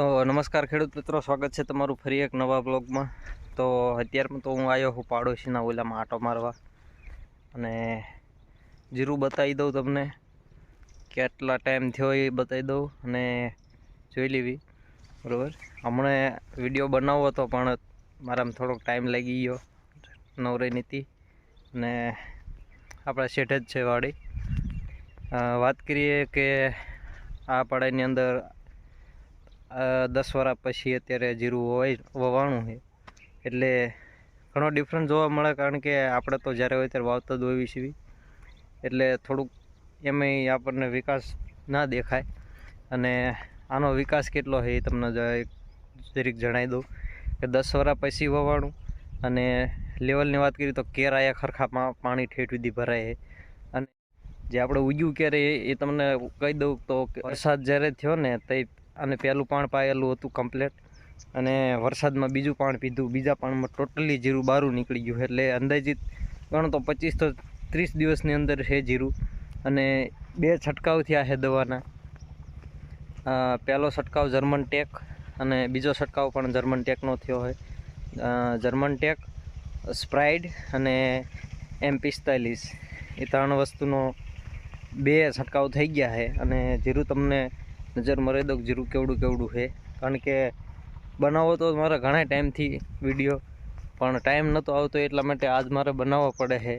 તો નમસ્કાર ખેડૂત મિત્રો, સ્વાગત છે તમારું ફરી એક નવા બ્લોગમાં. તો અત્યારમાં તો હું આવ્યો હું પાડોશીના ઓલામાં આંટો મારવા. અને જીરું બતાવી દઉં તમને. કેટલા ટાઈમ થયો એ બતાવી દઉં અને જોઈ લેવી. બરાબર? હમણે વીડિયો બનાવવો હતો, પણ મારામાં થોડોક ટાઈમ લાગી ગયો. નવરી નીતિ. અને આપણા શેઠ જ છે વાડી. વાત કરીએ કે આ પાડાની અંદર દસ વર્ષ પછી અત્યારે જીરું વવાય વવાણું છે. એટલે ઘણો ડિફરન્સ જોવા મળે કારણ કે આપણે તો જ્યારે હોય ત્યારે વાવતા જ હોય છીએ. એટલે થોડુંક એમાંય આપણને વિકાસ ના દેખાય. અને આનો વિકાસ કેટલો છે એ તમને જરીક જણાવી દઉં કે દસ વર્ષ પછી વવાણું અને લેવલની વાત કરીએ તો કેરાયા ખરખામાં પાણી ઠેઠ સુધી ભરાય અને જે આપણે ઉગ્યું ક્યારે એ તમને કહી દઉં તો વરસાદ જ્યારે થયો ને તે અને પહેલું પાણ પાયેલું હતું કમ્પ્લેટ અને વરસાદમાં બીજું પાણ પીધું. બીજા પાણમાં ટોટલી જીરું બારું નીકળી ગયું. એટલે અંદાજિત ગણો તો પચીસ તો ત્રીસ દિવસની અંદર છે જીરું. અને બે છંટકાવ થયા છે દવાના. પહેલો છંટકાવ જર્મન ટેક અને બીજો છંટકાવ પણ જર્મન ટેકનો થયો હોય. જર્મન ટેક સ્પ્રાઇડ અને એમ પિસ્તાલીસ એ ત્રણ વસ્તુનો બે છંટકાવ થઈ ગયા છે. અને જીરું તમને નજર મરે દો જીરું કેવડું કેવડું છે. કારણ કે બનાવો તો મારે ઘણા ટાઈમથી વીડિયો, પણ ટાઈમ નહોતો આવતો એટલા માટે આજ મારે બનાવવો પડે છે.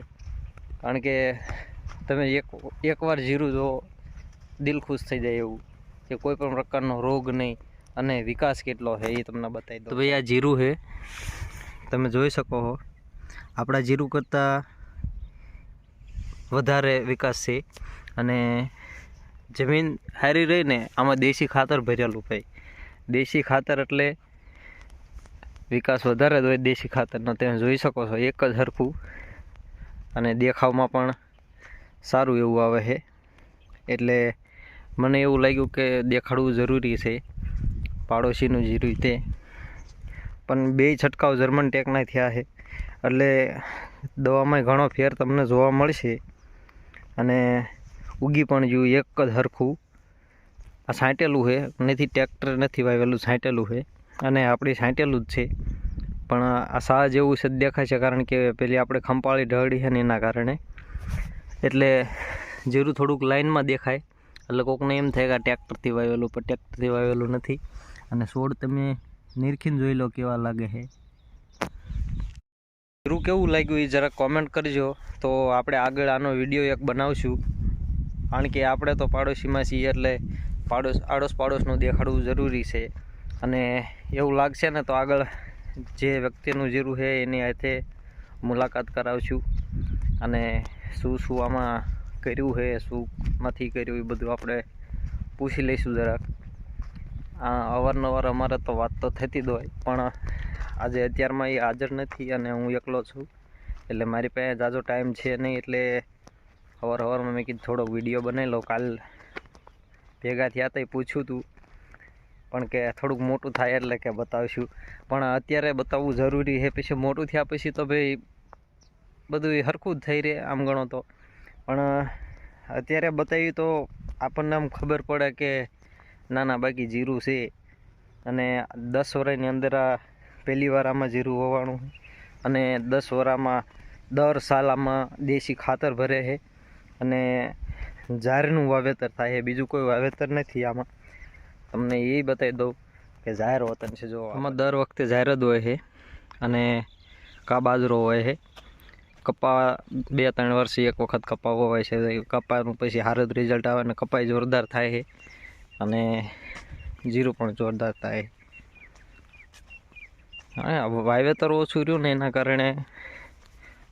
કારણ કે તમે એક, એકવાર જીરું જો દિલ ખુશ થઈ જાય એવું, કે કોઈ પણ પ્રકારનો રોગ નહીં અને વિકાસ કેટલો છે એ તમને બતાવી દો ભાઈ આ જીરું છે. તમે જોઈ શકો છો આપણા જીરું કરતાં વધારે વિકાસ છે. અને જમીન સારી રહીને આમાં દેશી ખાતર ભરેલું ભાઈ. દેશી ખાતર એટલે વિકાસ વધારે જ હોય દેશી ખાતરનો, તમે જોઈ શકો છો, એક જ હરખું. અને દેખાવમાં પણ સારું એવું આવે છે. એટલે મને એવું લાગ્યું કે દેખાડવું જરૂરી છે, પાડોશીનું જે રીતે. પણ બે છંટકાવ જર્મન ટેકના થયા છે. એટલે દવામાં ઘણો ફેર તમને જોવા મળશે. અને ઉગી પણ જોયું એક જ હરખું. આ સાંટેલું છે. નથી ટ્રેક્ટર નથી વાવેલું સાંટેલું છે. અને આપણી સાંટેલું જ છે. પણ આ સા જેવું છે, દેખાય છે, કારણ કે પેલી આપણે ખંપાળી ઢળી છે ને એના કારણે. એટલે જીરું થોડુંક લાઇનમાં દેખાય. એટલે કોકને એમ થાય કે આ ટ્રેક્ટરથી વાવેલું, પણ ટ્રેક્ટરથી વાવેલું નથી. અને છોડ તમે નિરખીને જોઈ લો કેવા લાગે છે. જીરું કેવું લાગ્યું એ જરા કોમેન્ટ કરજો. તો આપણે આગળ આનો વીડિયો એક બનાવશું. કારણ કે આપણે તો પાડોશીમાં છીએ એટલે પાડોશ આડોશ પાડોશનું દેખાડવું જરૂરી છે. અને એવું લાગશે ને તો આગળ જે વ્યક્તિનું જીરું છે એની હાથે મુલાકાત કરાવશું. અને શું શું આમાં કર્યું છે, શું નથી કર્યું, એ બધું આપણે પૂછી લઈશું જરાક. આ અવારનવાર અમારે તો વાત તો થતી જ હોય, પણ આજે અત્યારમાં એ હાજર નથી અને હું એકલો છું. એટલે મારી પાસે જાજો ટાઈમ છે નહીં, એટલે સવાર અવારમાં મેં કીધું થોડોક વીડિયો બનાવી લો કાલ ભેગા થયા હતા પૂછ્યું હતું પણ કે થોડુંક મોટું થાય એટલે કે બતાવશું. પણ અત્યારે બતાવવું જરૂરી છે. પછી મોટું થયા પછી તો ભાઈ બધું હરખું જ થઈ રહે આમ ગણો તો. પણ અત્યારે બતાવ્યું તો આપણને આમ ખબર પડે કે ના ના બાકી જીરું છે. અને દસ વરાની અંદર આ પહેલી વાર આમાં જીરું હોવાનું અને દસ વરામાં દર સાલ આમાં દેશી ખાતર ભરે છે. અને જાહેરનું વાવેતર થાય છે બીજું કોઈ વાવેતર નથી આમાં. તમને એ બતાવી દઉં કે જાહેર વતન છે જો આમાં દર વખતે જાહેર જ હોય છે અને કા બાજરો હોય છે. કપા બે ત્રણ વર્ષે એક વખત કપા વવાય છે કપાનું પછી હારદ રિઝલ્ટ આવે અને કપાઈ જોરદાર થાય છે અને જીરું પણ જોરદાર થાય હા વાવેતર ઓછું રહ્યું ને એના કારણે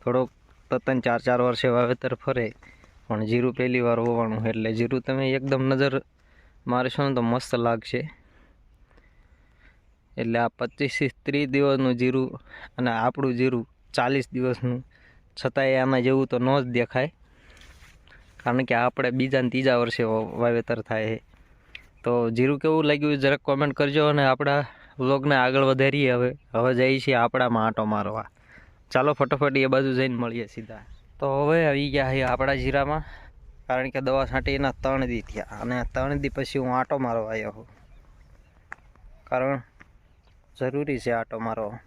થોડોક તદ્દન ચાર ચાર વર્ષે વાવેતર ફરે. પણ જીરું પહેલી વાર હોવાનું એટલે જીરું તમે એકદમ નજર મારશો ને તો મસ્ત લાગશે. એટલે આ પચીસથી ત્રીસ દિવસનું જીરું અને આપણું જીરું ચાલીસ દિવસનું, છતાંય આમાં જેવું તો ન જ દેખાય. કારણ કે આપણે બીજા ને ત્રીજા વર્ષે વાવેતર થાય છે. તો જીરું કેવું લાગ્યું જરાક કોમેન્ટ કરજો અને આપણા વ્લોગને આગળ વધારીએ હવે. હવે જઈએ છીએ આપણામાં આંટો મારવા. ચાલો ફટાફટ એ બાજુ જઈને મળીએ સીધા. તો હવે આવી ગયા છે આપણા જીરામાં. કારણ કે દવા છાંટી એના ત્રણ દી થયા. અને ત્રણ દી પછી હું આંટો મારવા આવ્યો છું. કારણ જરૂરી છે આટો મારવો.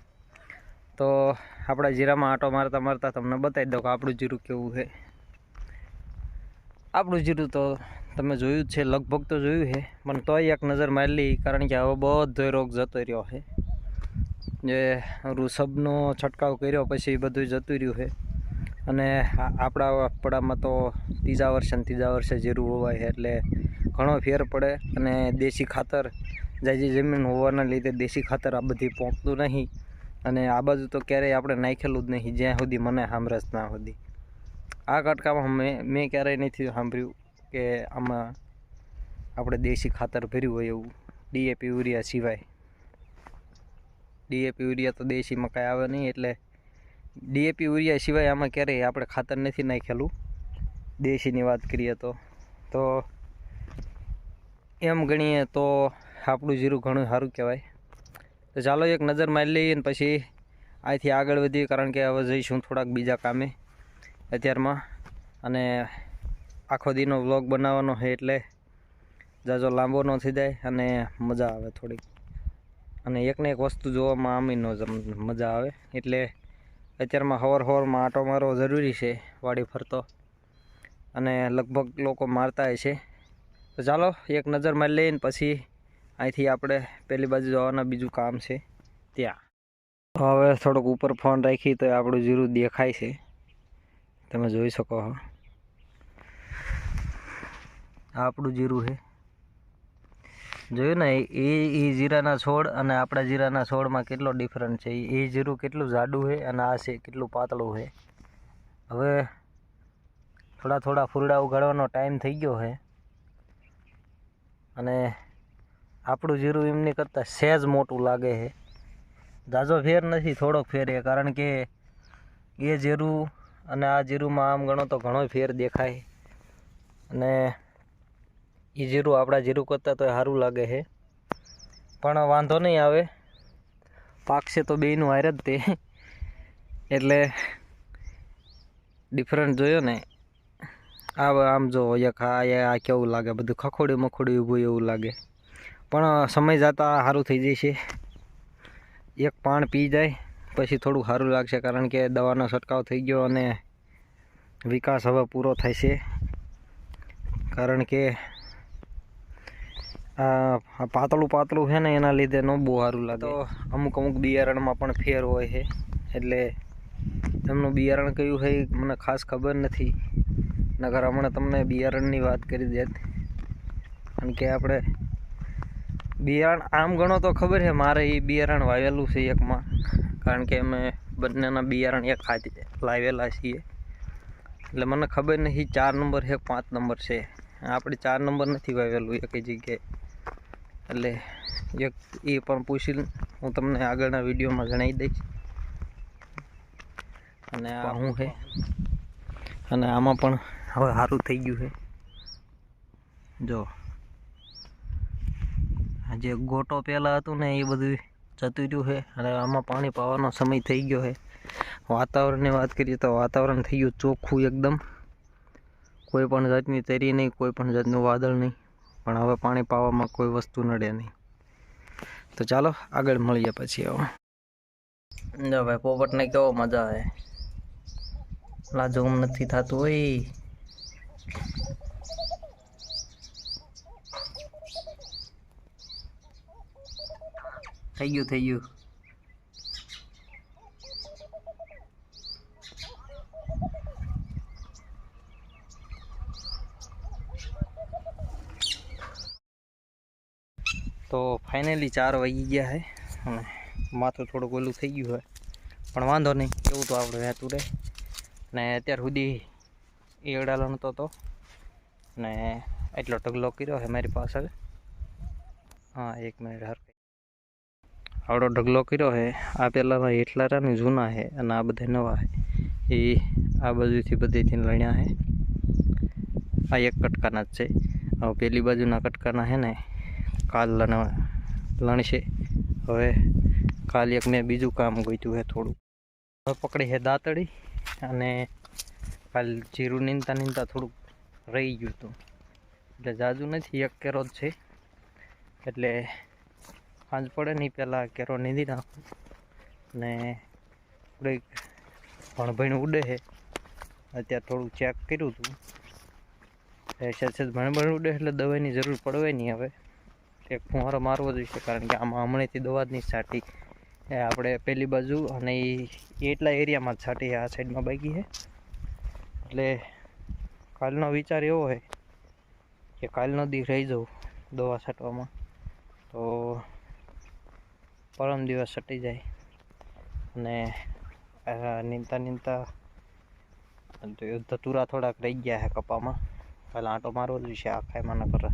તો આપણા જીરામાં આટો મારતા મારતા તમને બતાવી દઉં કે આપણું જીરું કેવું છે. આપણું જીરું તો તમે જોયું જ છે, લગભગ તો જોયું છે. પણ તોય એક નજર મારી લઈ કારણ કે હવે બધો રોગ જતો રહ્યો છે. જે રૂસબનો છંટકાવ કર્યો, પછી બધું જતું રહ્યું છે. અને આપણા પડામાં તો ત્રીજા વર્ષે ને ત્રીજા વર્ષે જીરું હોવાય એટલે ઘણો ફેર પડે અને દેશી ખાતર જાજી જમીન હોવાના લીધે દેશી ખાતર આ બધી પહોંચતું નહીં. અને આ બાજુ તો ક્યારેય આપણે નાખેલું જ નહીં, જ્યાં સુધી મને સાંભળે ના સુધી આ કટકામાં મેં મેં ક્યારેય નથી સાંભળ્યું કે આમાં આપણે દેશી ખાતર ભર્યું હોય એવું ડીએપી યુરિયા સિવાય. ડીએપી યુરિયા તો દેશીમાં કાંઈ આવે નહીં, એટલે ડીએપી યુરિયા સિવાય આમાં ક્યારેય આપણે ખાતર નથી નાખેલું. દેશીની વાત કરીએ તો. તો એમ ગણીએ તો આપણું જીરું ઘણું સારું કહેવાય. તો ચાલો એક નજર મારી લઈએ ને પછી અહીંથી આગળ વધીએ, કારણ કે હવે જઈશું થોડાક બીજા કામે અત્યારમાં. અને આખો દીનો વ્લોગ બનાવવાનો છે એટલે જાજો લાંબો ન થઈ જાય અને મજા આવે થોડીક. અને એકને એક વસ્તુ જોવામાં આમી ન મજા આવે. એટલે અત્યારમાં હવર હવરમાં આંટો મારવો જરૂરી છે, વાડી ફરતો. અને લગભગ લોકો મારતા હોય છે. તો ચાલો, એક નજર મારી લઈને પછી અહીંથી આપણે પેલી બાજુ જવાના, બીજું કામ છે ત્યાં. હવે થોડોક ઉપર ફોન રાખી તો આપણું જીરું દેખાય છે. તમે જોઈ શકો છો આપણું જીરું છે. જોયું ને, એ એ જીરાના છોડ અને આપણા જીરાના છોડમાં કેટલો ડિફરન્ટ છે. એ જીરું કેટલું જાડું છે અને આ છે કેટલું પાતળું છે. હવે થોડા થોડા ફૂલડા ઉગાડવાનો ટાઈમ થઈ ગયો છે. અને આપણું જીરું એમની કરતાં સહેજ મોટું લાગે છે. ઝાઝો ફેર નથી, થોડોક ફેર એ કારણ કે એ જીરું અને આ જીરુંમાં આમ ગણો તો ઘણો ફેર દેખાય. અને એ જીરું આપણા જીરું કરતાં તો સારું લાગે છે. પણ વાંધો નહીં આવે. પાકશે તો બેનું હારે જ તે. એટલે ડિફરન્ટ જોયો ને. આમ જો એક આ કેવું લાગે, બધું ખખોડી મખોડી ઊભું એવું લાગે. પણ સમય જતાં સારું થઈ જશે એક પાણ પી જાય, પછી થોડું સારું લાગશે, કારણ કે દવાનો છંટકાવ થઈ ગયો અને વિકાસ હવે પૂરો છે. કારણ કે આ પાતળું પાતળું છે ને એના લીધે ન બહુ સારું લાગે. તો અમુક અમુક બિયારણમાં પણ ફેર હોય છે. એટલે એમનું બિયારણ કયું છે એ મને ખાસ ખબર નથી. નગર હમણાં તમને બિયારણની વાત કરી દેત. કારણ કે આપણે બિયારણ આમ ગણો તો ખબર છે મારે એ બિયારણ વાવેલું છે એકમાં. કારણ કે અમે બંનેના બિયારણ એક હાથે લાવેલા છીએ. એટલે મને ખબર નથી ચાર નંબર છે પાંચ નંબર છે. આપણે ચાર નંબર નથી વાવેલું એક જગ્યાએ. એટલે એક એ પણ પૂછી હું તમને આગળના વિડીયોમાં જણાવી દઈશ. અને આ શું છે અને આમાં પણ હવે સારું થઈ ગયું છે જો. જે ગોટો પહેલાં હતું ને એ બધું જતું રહ્યું છે અને આમાં પાણી પાવાનો સમય થઈ ગયો છે વાતાવરણની વાત કરીએ તો વાતાવરણ થઈ ગયું ચોખ્ખું એકદમ. કોઈ પણ જાતની તરી નહીં, કોઈ પણ જાતનું વાદળ નહીં. પણ હવે પાણી પાવામાં કોઈ વસ્તુ નડે નહીં. તો ચાલો, આગળ મળીએ પછી હવે. જો ભાઈ, પોપટને કેવો મજા આવે? લાજુમ નથી થતું હોય થઈ ગયું થઈ ગયું. તો ફાઇનલી ચાર વાગી ગયા છે અને માથું થોડુંક ઓલું થઈ ગયું હોય પણ વાંધો નહીં, એવું તો આપણે વહેતું રહે. ને અત્યાર સુધી એડાલો નહોતો તો. ને એટલો ઢગલો કર્યો છે મારી પાછળ. હા, એક મિનિટ હર આવડો ઢગલો કર્યો છે આ પહેલાંના એટલારાની જૂના છે અને આ બધા નવા છે એ આ બાજુથી બધેથી લણ્યા છે આ એક કટકાના જ છે. હવે પેલી બાજુના કટકાના છે ને કાલ લણ લણશે. હવે કાલ એક મેં બીજું કામ ગોત્યું છે થોડું હવે પકડી છે દાંતડી અને કાલ જીરું નીંદતા નીંદતા થોડુંક રહી ગયું હતું. એટલે જાજુ નથી, એક કેરો જ છે. એટલે સાંજ પડે નહીં પહેલાં કેરો નીંદી નાખું. ને થોડીક ભણભણ ઉડે છે અત્યારે થોડું ચેક કર્યું હતું. એ સહેજ ભણભણ ઉડે એટલે દવાની જરૂર પડવે નહીં હવે. એક ફુવારો મારવો જોઈશે, કારણ કે આમાં હમણાંથી દવા છાંટી. એ આપણે પેલી બાજુ અને એ એટલા એરિયામાં જ છાંટી આ સાઈડમાં બાકી છે. એટલે કાલનો વિચાર એવો હોય કે કાલનો દી રહી જવું દવા છાંટવામાં. તો પરમ દિવસ છટી જાય. અને નીંદતા નીંદતા ધતુરા થોડાક રહી ગયા છે કપામાં. પહેલાં આંટો મારવો જોઈશે આખા એમાં ન કરે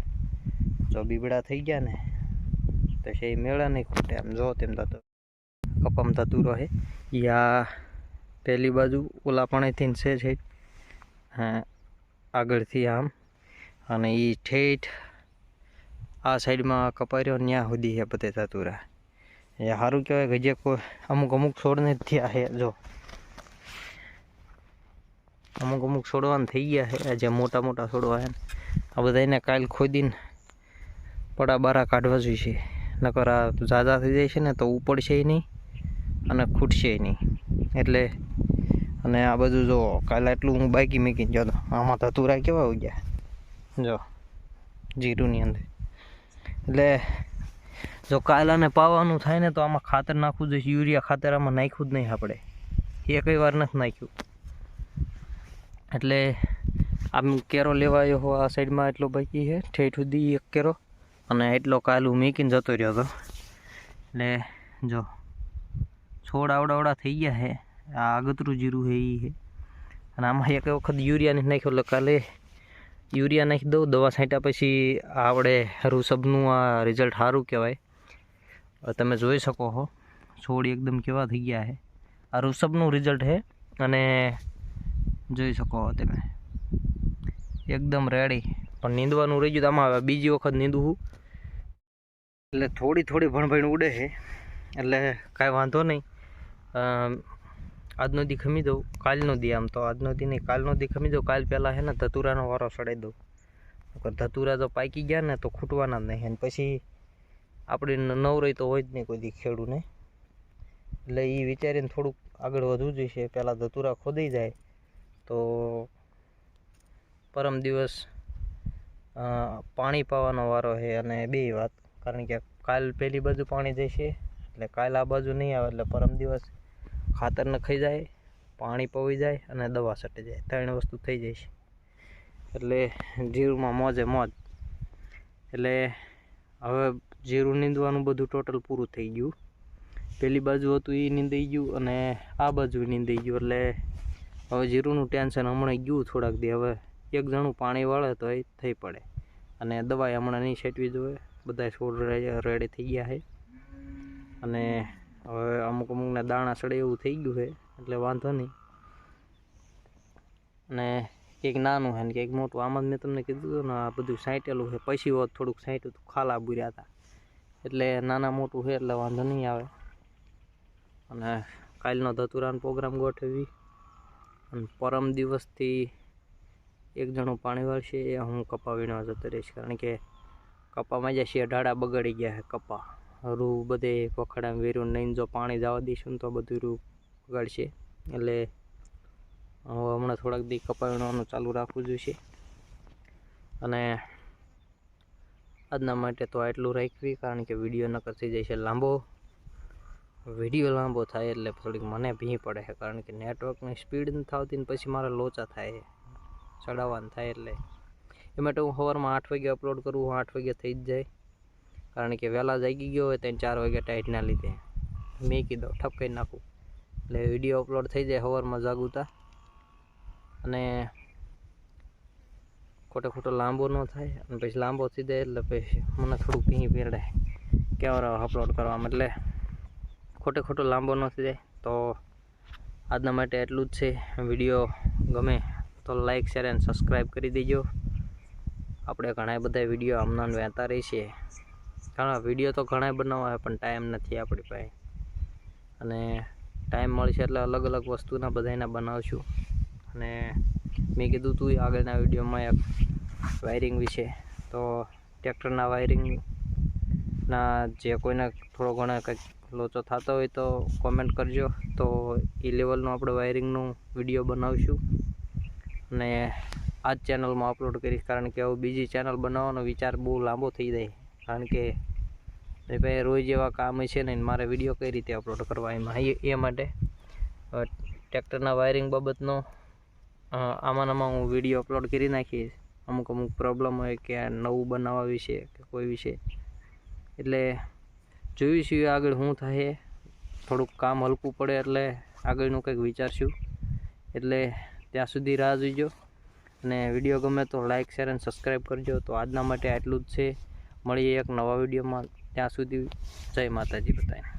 જો બીબડા થઈ ગયા ને, તો છે મેળા નહીં ખૂટે. આમ જો તેમ થતો કપમ થતું રહે. યા પહેલી બાજુ ઓલા પાણીથી છે છે આગળથી આમ. અને એ ઠેઠ આ સાઈડમાં કપાર્યો ત્યાં સુધી છે બધે ધતુરા એ સારું કહેવાય કે જે કોઈ અમુક અમુક છોડને થયા છે જો. અમુક અમુક છોડવાને થઈ ગયા છે જે મોટા મોટા છોડવા છે આ બધા એને કાલ ખોદીને પડા બારા કાઢવા જોઈશે. નકર આ ઝાઝા થઈ જાય છે ને તો ઉપડશે નહીં અને ખૂટશે નહીં. એટલે અને આ બધું જો કાલે એટલું હું બાકી મૂકીને જતો આમાં ધતુરા કેવા આવી ગયા? જો, જીરુંની અંદર. એટલે જો કાયલાને પાવાનું થાય ને તો આમાં ખાતર નાખવું જોઈએ. યુરિયા ખાતર આમાં નાખ્યું જ નહીં આપણે. એ કઈ વાર નથી નાખ્યું. એટલે આમ કેરો લેવાયો આ સાઈડમાં એટલો બાકી છે. ઠેઠ સુધી એક કેરો. અને એટલો કાલું મીકીને જતો રહ્યો હતો એટલે જો, છોડ આવડાવડા થઈ ગયા છે. આ આગતરું જીરું છે એ છે. અને આમાં એક વખત યુરિયા નથી નાખ્યો, એટલે કાલે યુરિયા નાખી દઉં, દવા છાંટ્યા પછી આપણે રૂસબનું આ રિઝલ્ટ સારું કહેવાય. તમે જોઈ શકો છો છોડ એકદમ કેવા થઈ ગયા છે. આ રૂસબનું રિઝલ્ટ છે અને જોઈ શકો તમે. એકદમ રેડી પણ નીંદવાનું રહી ગયું તો આમાં બીજી વખત નીંદવું એટલે થોડી થોડી ભણભણ ઉડે છે. એટલે કાંઈ વાંધો નહીં. આજનો દી ખમી દઉં. કાલનો દી આમ તો આજનો દી નહીં. કાલનો દી ખમી દઉં. કાલ પહેલાં છે ને ધતુરાનો વારો સડાઈ દઉં. ધતુરા જો પાકી ગયા ને તો ખૂટવાના જ નહીં. પછી આપણે નવ નવરાઈ તો હોય જ નહીં કોઈ દી ખેડૂને. એટલે એ વિચારીને થોડુંક આગળ વધવું જોઈએ પહેલાં ધતુરા ખોદાઈ જાય તો પરમ દિવસ પાણી પાવાનો વારો છે અને બે વાત. કારણ કે કાલ પહેલી બાજુ પાણી જશે, એટલે કાલ આ બાજુ નહીં આવે, એટલે પરમ દિવસ ખાતર નખાઈ જાય, પાણી પવી જાય અને દવા સટી જાય. ત્રણ વસ્તુ થઈ જાય છે એટલે જીરુંમાં મોજે મોજ. એટલે હવે જીરું નીંદવાનું બધું ટોટલ પૂરું થઈ ગયું. પેલી બાજુ હતું એ નીંદાઈ ગયું અને આ બાજુ નીંદાઈ ગયું. એટલે હવે જીરુંનું ટેન્શન હમણાં ગયું થોડાક દી. હવે એક જણું પાણી વાળે તો એ થઈ પડે. અને દવાઈ હમણાં નહીં છેટવી જોઈએ. બધા છોડ રેડી થઈ ગયા છે. અને હવે અમુક અમુકના દાણા સડે એવું થઈ ગયું છે, એટલે વાંધો નહીં. અને કંઈક નાનું છે ને કંઈક મોટું. આમાં જ મેં તમને કીધું હતું ને, આ બધું સાંટેલું છે. પછી હોત થોડુંક સાંટ્યું હતું ખાલા બુર્યા હતા. એટલે નાના મોટું છે, એટલે વાંધો નહીં આવે. અને કાલનો ધતુરાનો પ્રોગ્રામ ગોઠવી. અને પરમ દિવસથી એક જણું પાણી વાળશે, એ હું કપાવીને જતો રહીશ. કારણ કે કપામાં જે ઢાળા બગાડી ગયા છે કપા. રૂ બધે કોખડામાં વેરું નહીં જો પાણી જવા દઈશું તો બધું રૂ બગાડશે. એટલે હમણાં થોડાક દી કપા વીણવાનું ચાલુ રાખવું જોઈશે. અને આજના માટે તો આટલું રાખવી કારણ કે વીડિયો નકર થઈ જાય છે લાંબો. વીડિયો લાંબો થાય એટલે થોડીક મને ભી પડે છે, કારણ કે નેટવર્કની સ્પીડ નથી ને પછી મારા લોચા થાય ચડાવવાનું થાય એટલે. એ માટે હું સવારમાં આઠ વાગે અપલોડ કરું આઠ વાગે થઈ જ જાય. કારણ કે વહેલા જાગી ગયો હોય ત્યાં ચાર વાગે ટાઈટના લીધે. મેં કીધું, ઠપ કરી નાખું. એટલે વીડિયો અપલોડ થઈ જાય સવારમાં જાગુતા. અને ખોટે ખોટો લાંબો ન થાય. અને પછી લાંબો થઈ જાય એટલે પછી મને થોડુંક ભીં પીરડે કેવરા અપલોડ કરવામાં. એટલે ખોટે ખોટો લાંબો ન થઈ જાય. તો આજના માટે એટલું જ છે. વીડિયો ગમે તો લાઈક શેર એન્ડ સબસ્ક્રાઈબ કરી દેજો. આપણે ઘણા બધા વીડિયો હમણાં વહેતા રહી છીએ ઘણા વીડિયો તો ઘણા બનાવવા પણ ટાઈમ નથી આપણી પાસે. અને ટાઈમ મળશે એટલે અલગ અલગ વસ્તુના બધાના બનાવશું. અને મેં કીધું તું આગળના વિડીયોમાં એક વાયરિંગ વિશે. તો ટ્રેક્ટરના વાયરિંગના જે કોઈને થોડો ઘણો કંઈક લોચો થતો હોય તો કોમેન્ટ કરજો. તો એ લેવલનું આપણે વાયરિંગનું વીડિયો બનાવીશું. અને આ ચેનલમાં અપલોડ કરીશ કારણ કે હવે બીજી ચેનલ બનાવવાનો વિચાર બહુ લાંબો થઈ જાય. કારણ કે ભાઈ રોજ એવા કામ છે ને મારે વીડિયો કઈ રીતે અપલોડ કરવા એમાં? એ માટે ટ્રેક્ટરના વાયરિંગ બાબતનો અ, આમાં આમાં હું વીડિયો અપલોડ કરી નાખીશ. અમુક અમુક પ્રોબ્લેમ હોય કે નવું બનાવવા વિશે કે કોઈ વિશે. એટલે જોઈશું આગળ શું થાય. થોડુંક કામ હલકું પડે એટલે આગળનું કંઈક વિચારશું. એટલે ત્યાં સુધી રાહ જોઈજો. અને વીડિયો ગમે તો લાઇક શેર અને સબસ્ક્રાઈબ કરજો. તો આજના માટે આટલું જ છે. મળીએ એક નવા વિડીયોમાં. ત્યાં સુધી જય માતાજી બધાને.